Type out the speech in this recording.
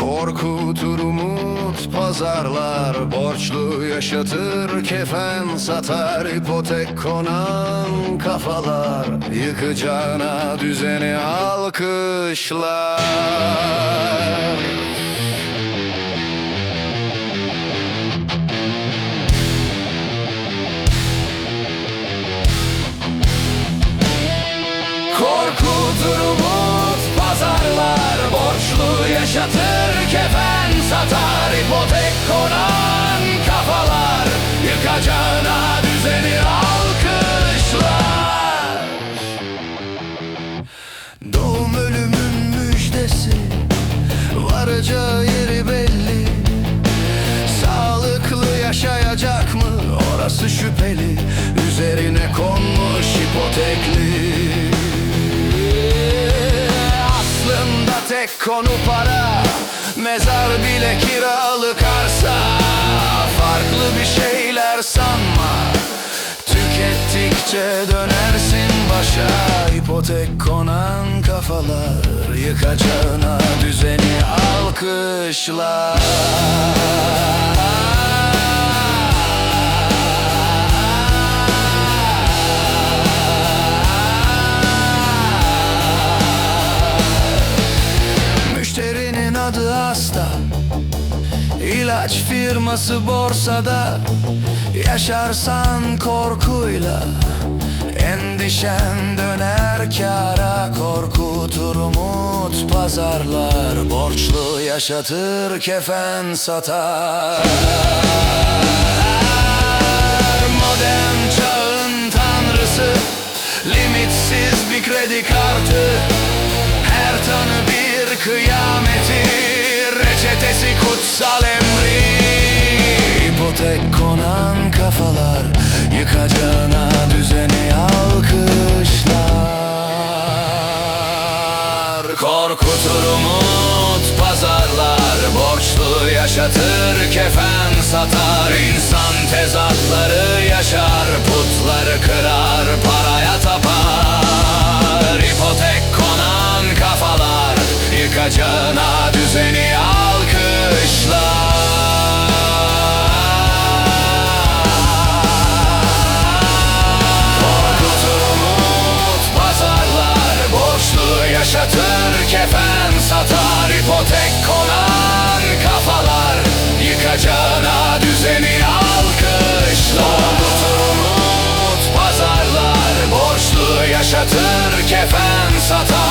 Korkutur umut pazarlar Borçlu yaşatır kefen satar ipotek konan kafalar Yıkacağına düzeni alkışlar konan kafalar Yıkacağına düzeni alkışlar. Doğum ölümün müjdesi Varacağı tek konu para. Mezar bile kiralık arsa Farklı bir şeyler sanma. Tükettikçe dönersin başa. İpotek konan kafalar Yıkacağına düzeni alkışlar Müşterinin adı hasta. İlaç firması borsada Yaşarsan korkuyla Endişen döner kâra Korkutur umut pazarlar Borçlu yaşatır kefen satar kafalar Yıkacağına düzeni alkışlar. Korkutur umut pazarlar Borçlu yaşatır kefen satar. İnsan tezatları yaşar Putları kırar paraya tapar. İpotek konan kafalar Yıkacağına düzeni Satır kefen satar.